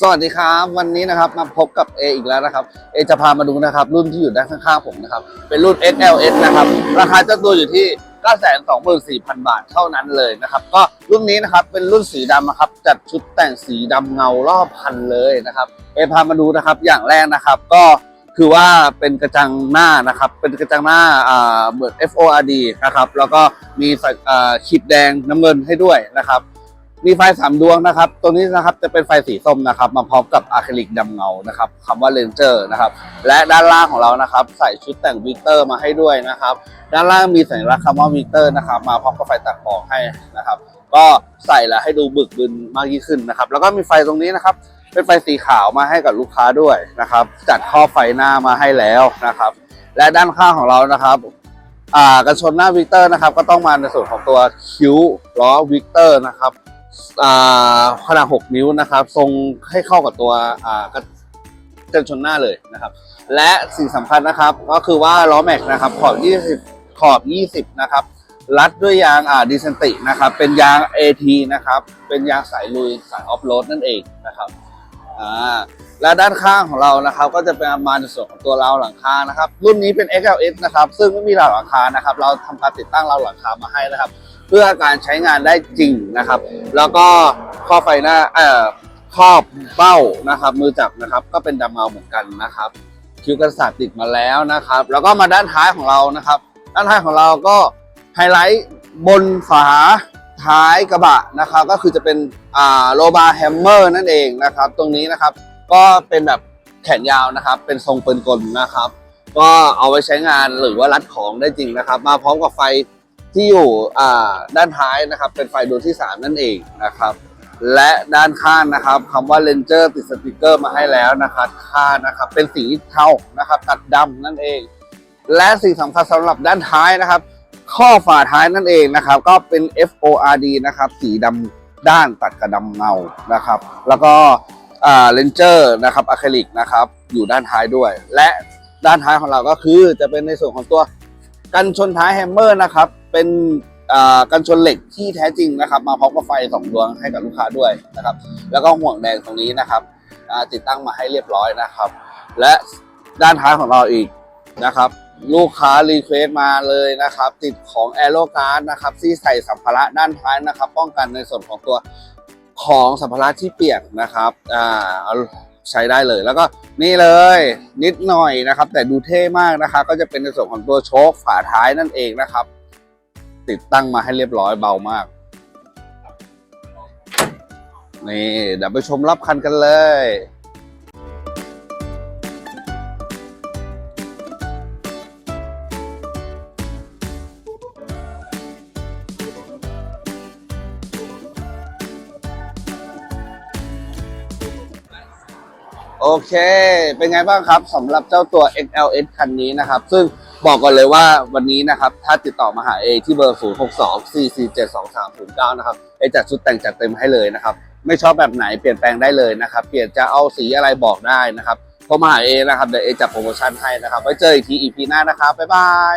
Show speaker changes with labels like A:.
A: สวัสดีครับ วันนี้นะครับมาพบกับ A อีกแล้วนะครับ A จะพามาดูนะครับรุ่นที่อยู่ด้านข้างๆผมนะครับเป็นรุ่น XLS นะครับราคาเจ้าตัวอยู่ที่ 924,000 บาทเท่านั้นเลยนะครับก็รุ่นนี้นะครับเป็นรุ่นสีดำนะครับจัดชุดแต่งสีดำเงารอบคันเลยนะครับ A พามาดูนะครับอย่างแรกนะครับก็คือว่าเป็นกระจังหน้านะครับ เป็นกระจังหน้าอ่าเหมือน FORD นะครับ แล้วก็มีไฟอ่าขีดแดงน้ำเงินให้ด้วยนะครับ มีไฟสามดวงนะครับ ตัวนี้นะครับจะเป็นไฟสีส้มนะครับ มาพร้อมกับอะคริลิกดำเงานะครับคำว่าเลนเจอร์นะครับ และด้านล่างของเรานะครับ ใส่ชุดแต่งวิกเตอร์มาให้ด้วยนะครับ ด้านล่างมีสัญลักษณ์คำว่าวิกเตอร์นะครับ มาพร้อมกับไฟตัดหมอกให้นะครับ ก็ใส่แล้วให้ดูบึกบึนมากยิ่งขึ้นนะครับ แล้วก็มีไฟตรงนี้นะครับเป็นไฟสีขาวมาให้กับลูกค้าด้วยนะครับ จัดข้อไฟหน้ามาให้แล้วนะครับ และด้านข้างของเรานะครับอ่ากันชนหน้าวิกเตอร์นะครับ ก็ต้องมาในส่วนของตัวคิ้วล้อวิกเตอร์นะครับ ขนาด 6 นิ้วนะครับ ทรงให้เข้ากับตัวกันกันชนหน้าเลยนะครับ และสิ่งสำคัญนะครับ ก็คือว่าล้อแม็กนะครับ ขอบ 20 ขอบ 20 นะครับ รัดด้วยยางอ่าดิเซนตินะครับ เป็นยาง AT นะครับ เป็นยางสายลุยสายออฟโรดนั่นเองนะครับอ่าและด้านข้างของเรานะครับ ก็จะเป็นมาในส่วนของตัวราวหลังคานะครับ รุ่นนี้เป็น XLS นะครับ ซึ่งไม่มีราวหลังคานะครับ เราทำการติดตั้งราวหลังคามาให้นะครับ เพื่อการใช้งานได้จริงนะครับ แล้วก็ข้อไฟหน้าเอ่อครอบเป้านะครับ มือจับนะครับ ก็เป็นดำเงาเหมือนกันนะครับ คิ้วกันศาสตร์ติดมาแล้วนะครับ แล้วก็มาด้านท้ายของเรานะครับ ด้านท้ายของเราก็ไฮไลท์บนฝาท้ายกระบะนะครับ ก็คือจะเป็นอ่าโลบาแฮมเมอร์นั่นเองนะครับ ตรงนี้นะครับก็เป็นแบบแขนยาวนะครับ เป็นทรงปืนกลนะครับ ก็เอาไว้ใช้งานหรือว่ารัดของได้จริงนะครับ มาพร้อมกับไฟ ที่อยู่ด้านท้ายนะครับ เป็นไฟดวงที่ 3 นั่นเองนะครับ และด้านข้างนะครับคำว่าเลนเจอร์ติดสติกเกอร์มาให้แล้วนะครับข้านะครับ เป็นสีเทานะครับ ตัดดำนั่นเอง และสิ่งสำคัญสำหรับด้านท้ายนะครับ ข้อฝาท้ายนั่นเองนะครับ ก็เป็น FORD นะครับ สีดำด้านตัดกระดำเงานะครับ แล้วก็เลนเจอร์นะครับอะคริลิกนะครับ อยู่ด้านท้ายด้วย และด้านท้ายของเราก็คือจะเป็นในส่วนของตัว กันชนท้ายแฮมเมอร์นะครับ เป็นกันชนเหล็กที่แท้จริงนะครับ มาพร้อมกับไฟสองดวงให้กับลูกค้าด้วยนะครับ แล้วก็ห่วงแดงตรงนี้นะครับติดตั้งมาให้เรียบร้อยนะครับ และด้านท้ายของเราอีกนะครับ ลูกค้ารีเควสมาเลยนะครับ ติดของแอโรการ์ดนะครับที่ใส่สัมภาระด้านท้ายนะครับ ป้องกันในส่วนของตัวของสัมภาระที่เปียกนะครับอ่า ใช้ได้เลย แล้วก็นี่เลยนิดหน่อยนะครับ แต่ดูเท่มากนะครับก็จะเป็นในส่วนของตัวโชคฝาท้ายนั่นเองนะครับ ติดตั้งมาให้เรียบร้อยเบามากนี่เดี๋ยวไปชมรับคันกันเลย โอเค เป็นไงบ้างครับสำหรับเจ้าตัว XLS คันนี้นะครับ ซึ่งบอกก่อนเลยว่าวันนี้นะครับ ถ้าติดต่อมาหาเอที่เบอร์ 0 6 2 4 4 7 2 3 0 9 นะครับเอจัดชุดแต่งจัดเต็มให้เลยนะครับ ไม่ชอบแบบไหนเปลี่ยนแปลงได้เลยนะครับ เปลี่ยนจะเอาสีอะไรบอกได้นะครับโทรมาหาเอนะครับ เดี๋ยวเอจัดโปรโมชั่นให้นะครับ ไว้เจออีกที EP หน้านะครับ บ๊ายบาย